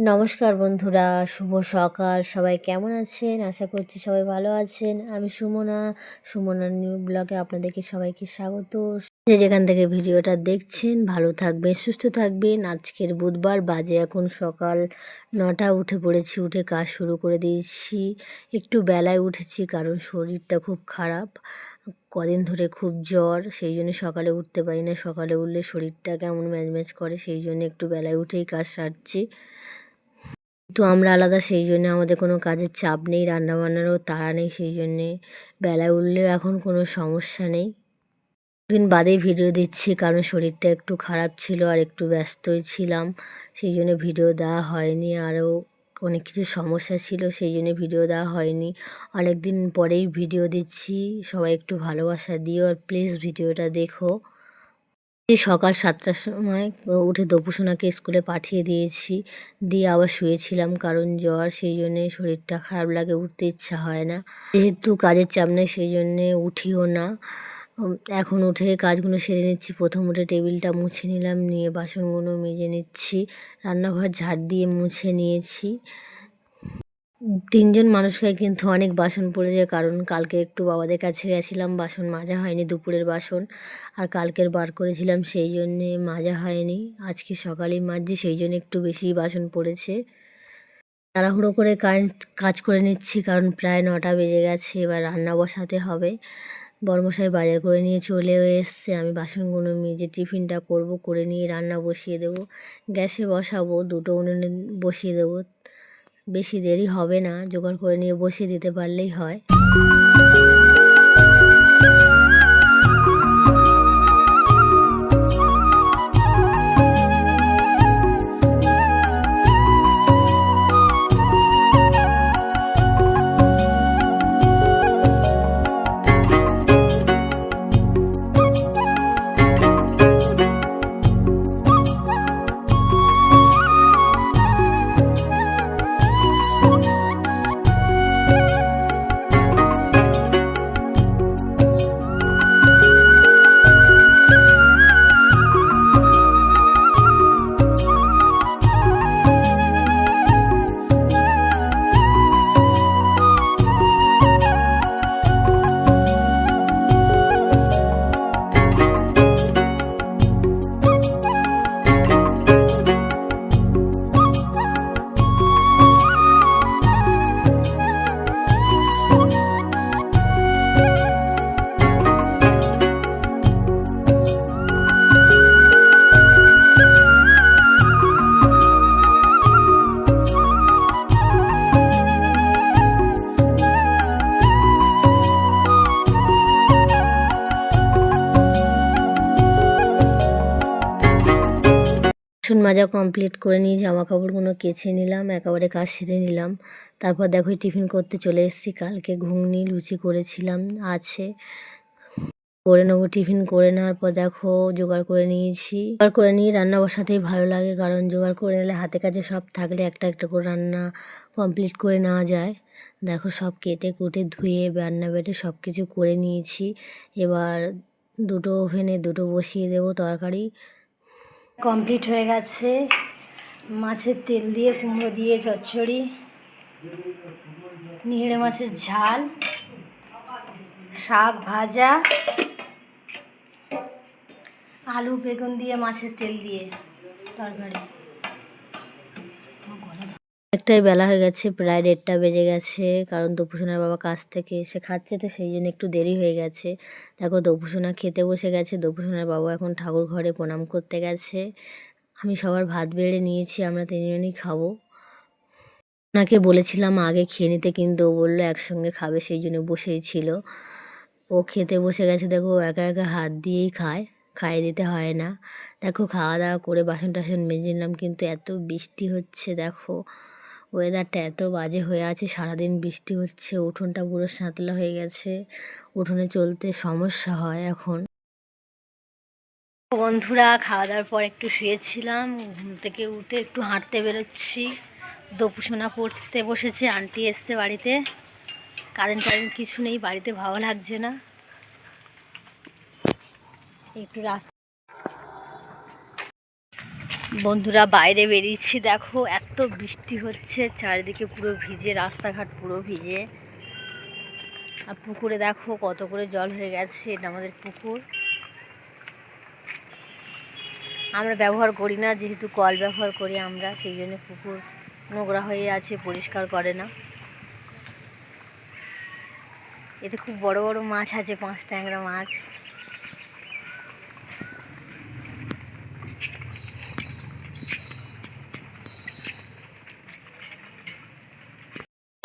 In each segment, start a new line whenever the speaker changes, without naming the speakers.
নমস্কার বন্ধুরা, শুভ সকাল। সবাই কেমন আছেন? আশা করছি সবাই ভালো আছেন। আমি সুমনা সুমনা নিউ ব্লগে আপনাদেরকে সবাইকে স্বাগত। যে যেখান থেকে ভিডিওটা দেখছেন, ভালো থাকবেন, সুস্থ থাকবেন। আজকের বুধবার বাজে এখন সকাল নটা, উঠে পড়েছি, উঠে কাজ শুরু করে দিয়েছি। একটু বেলায় উঠেছি কারণ শরীরটা খুব খারাপ। কদিন ধরে খুব জ্বর, সেই জন্য সকালে উঠতে পারি না। সকালে উঠলে শরীরটা কেমন ম্যাজ ম্যাজ করে, সেই জন্য একটু বেলায় উঠেই কাজ সারছি। তো আমরা আলাদা, সেই জন্যে আমাদের কোনো কাজের চাপ নেই, রান্নাবান্নারও তাড়া নেই, সেই জন্যে বেলা উঠলেও এখন কোনো সমস্যা নেই। দিন বাদেই ভিডিও দিচ্ছি, কারণ শরীরটা একটু খারাপ ছিল আর একটু ব্যস্তই ছিলাম, সেই জন্য ভিডিও দেওয়া হয়নি, আরও অনেক কিছু সমস্যা ছিল, সেই জন্য ভিডিও দেওয়া হয়নি। অনেক দিন পরেই ভিডিও দিচ্ছি, সবাই একটু ভালোবাসা দিও আর প্লিজ ভিডিওটা দেখো। সকাল সাতটার সময় উঠে দপুসোনাকে স্কুলে পাঠিয়ে দিয়েছি। দিয়ে আবার শুয়েছিলাম, কারণ জ্বর, সেই জন্যে শরীরটা খারাপ লাগে, উঠতে ইচ্ছা হয় না। যেহেতু কাজের চাপ নেই, সেই জন্যে উঠিও না। এখন উঠে কাজগুলো সেরে নিচ্ছি। প্রথম উঠে টেবিলটা মুছে নিলাম, নিয়ে বাসনগুলো মেজে নিচ্ছি। রান্নাঘর ঝাড় দিয়ে মুছে নিয়েছি। তিনজন মানুষকে কিন্তু অনেক বাসন পড়েছে কারণ কালকে একটু বাবাদের কাছে গেছিলাম, বাসন মাজা হয়নি, দুপুরের বাসন। আর কালকের বার করেছিলাম, সেই জন্যে মাজা হয়নি। আজকে সকালেই মাজছি, সেই জন্য একটু বেশি বাসন পড়েছে। তাড়াহুড়ো করে কাজ কাজ করে নিচ্ছি, কারণ প্রায় নটা বেজে গেছে, এবার রান্না বসাতে হবে। বর্মশাই বাজার করে নিয়ে চলেও এসছে, আমি বাসনগুলো মেজে টিফিনটা করব, করে নিয়ে রান্না বসিয়ে দেবো। গ্যাসে বসাবো, দুটো উনুনে বসিয়ে দেবো। বেশি দেরি হবে না জোগাড় করে নিয়ে বসিয়ে দিতে পারলেই হয়। বাসন মাজা কমপ্লিট করে নিয়ে জামা কাপড়গুলো কেচে নিলাম, একেবারে কাজ সেরে নিলাম। তারপর দেখো টিফিন করতে চলে এসেছি, কালকে ঘুগনি, লুচি করেছিলাম, আছে। করে নেব টিফিন করে নেওয়ার পর দেখো জোগাড় করে নিয়েছি। জোগাড় করে নিয়ে রান্না বসাতেই ভালো লাগে, কারণ জোগাড় করে নিলে হাতে কাছে সব থাকলে একটা একটা করে রান্না কমপ্লিট করে নেওয়া যায়। দেখো সব কেটে কুটে ধুয়ে, রান্না বেটে সব কিছু করে নিয়েছি। এবার দুটো ওভেনে দুটো বসিয়ে দেবো তরকারি। কমপ্লিট হয়ে গেছে। মাছের তেল দিয়ে কুমড়ো দিয়ে চচ্চড়ি নিহড়ে মাছের ঝাল, শাক ভাজা, আলু, বেগুন দিয়ে মাছের তেল দিয়ে তরকারি। একটাই বেলা হয়ে গেছে, প্রায় দেড়টা বেজে গেছে। কারণ দপুসোনার বাবা কাছ থেকে এসে খাচ্ছে, তো সেই জন্য একটু দেরি হয়ে গেছে। দেখো, দপুসোনা খেতে বসে গেছে, দপুসোনার বাবা এখন ঠাকুর ঘরে প্রণাম করতে গেছে। আমি সবার ভাত বেড়ে নিয়েছি, আমরা তিনজনই খাব। ওনাকে বলেছিলাম আগে খেয়ে নিতে, কিন্তু ও বলল একসঙ্গে খাবে, সেই জন্য বসেই ছিল। ও খেতে বসে গেছে, দেখো একা একা হাত দিয়েই খায়, খাইয়ে দিতে হয় না। দেখো, খাওয়া দাওয়া করে বাসন টাসন মেজে নিলাম, কিন্তু এত বৃষ্টি হচ্ছে, দেখো। ওয়েদারটা এত বাজে হয়ে আছে, সারাদিন বৃষ্টি হচ্ছে, উঠোনটা পুরো সাঁতলা হয়ে গেছে, উঠোনে চলতে সমস্যা হয় এখন। বন্ধুরা খাওয়া দাওয়ার পর একটু শুয়েছিলাম, ঘুম থেকে উঠে একটু হাঁটতে বেরোচ্ছি। দপুসোনা পড়তে বসেছে, আন্টি এসছে বাড়িতে। কারেন্ট টারেন্ট কিছু নেই, বাড়িতে ভালো লাগছে না। একটু রাস্তা বন্ধুরা, বাইরে বেরিয়েছি। দেখো, এত বৃষ্টি হচ্ছে, চারিদিকে পুরো ভিজে, রাস্তাঘাট পুরো ভিজে। আর পুকুরে দেখো কত করে জল হয়ে গেছে, এটা আমাদের পুকুর। আমরা ব্যবহার করি না, যেহেতু কল ব্যবহার করি আমরা, সেই জন্য পুকুর নোংরা হয়ে আছে, পরিষ্কার করে না। এতে খুব বড় বড় মাছ আছে, পাঁচ ট্যাংরা মাছ।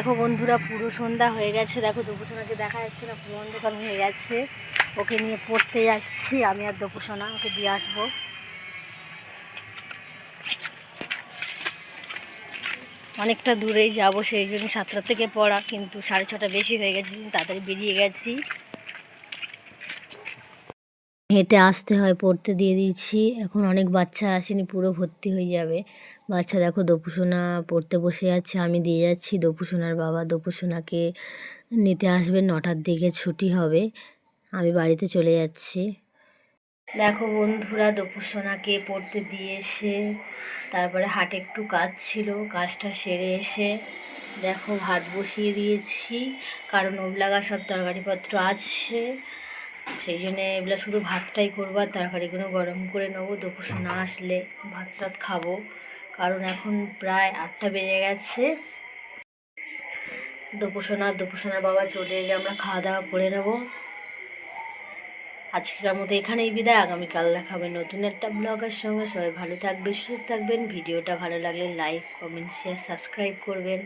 দেখো বন্ধুরা, পুরো সন্ধ্যা হয়ে গেছে। দেখো, দুপুরসোনাকে দেখা যাচ্ছে না, পুরো অন্ধকার হয়ে গেছে। ওকে নিয়ে পড়তে যাচ্ছি, আমি আর দুপুরসোনা, ওকে দিয়ে আসব। অনেকটা দূরেই যাব, সেই জন্য সাতটার থেকে পড়া, কিন্তু সাড়ে ছটা বেশি হয়ে গেছে তাড়াতাড়ি বেরিয়ে গেছি। হেঁটে আসতে হয়, পড়তে দিয়ে দিচ্ছি। এখন অনেক বাচ্চা আসেনি, পুরো ভর্তি হয়ে যাবে। বাচ্চা দেখো দপুসোনা পড়তে বসে যাচ্ছে আমি দিয়ে যাচ্ছি। দপুসোনার বাবা দপুসোনাকে নিতে আসবে, নটার দিকে ছুটি হবে। আমি বাড়িতে চলে যাচ্ছি। দেখো বন্ধুরা, দপুসোনাকে পড়তে দিয়ে এসে তারপরে হাটে একটু কাজ ছিল, কাজটা সেরে এসে দেখো ভাত বসিয়ে দিয়েছি। কারণ ওবলাগা সব তরকারিপত্র আছে। সেই জন্যে এগুলো শুধু ভাতটাই করব, আর তরকারিগুলো গরম করে নেব। দুপুর না আসলে ভাত টাত খাব। কারণ এখন প্রায় আটটা বেজে গেছে। দুপুসোনা দুপুসোনার বাবা চলে এলে আমরা খাওয়া দাওয়া করে নেব। আজকের মতো এখানেই বিদায়। আগামীকাল দেখাবে নতুন একটা ব্লগের সঙ্গে। সবাই ভালো থাকবে সুস্থ থাকবেন। ভিডিওটা ভালো লাগলে লাইক, কমেন্ট শেয়ার সাবস্ক্রাইব করবেন।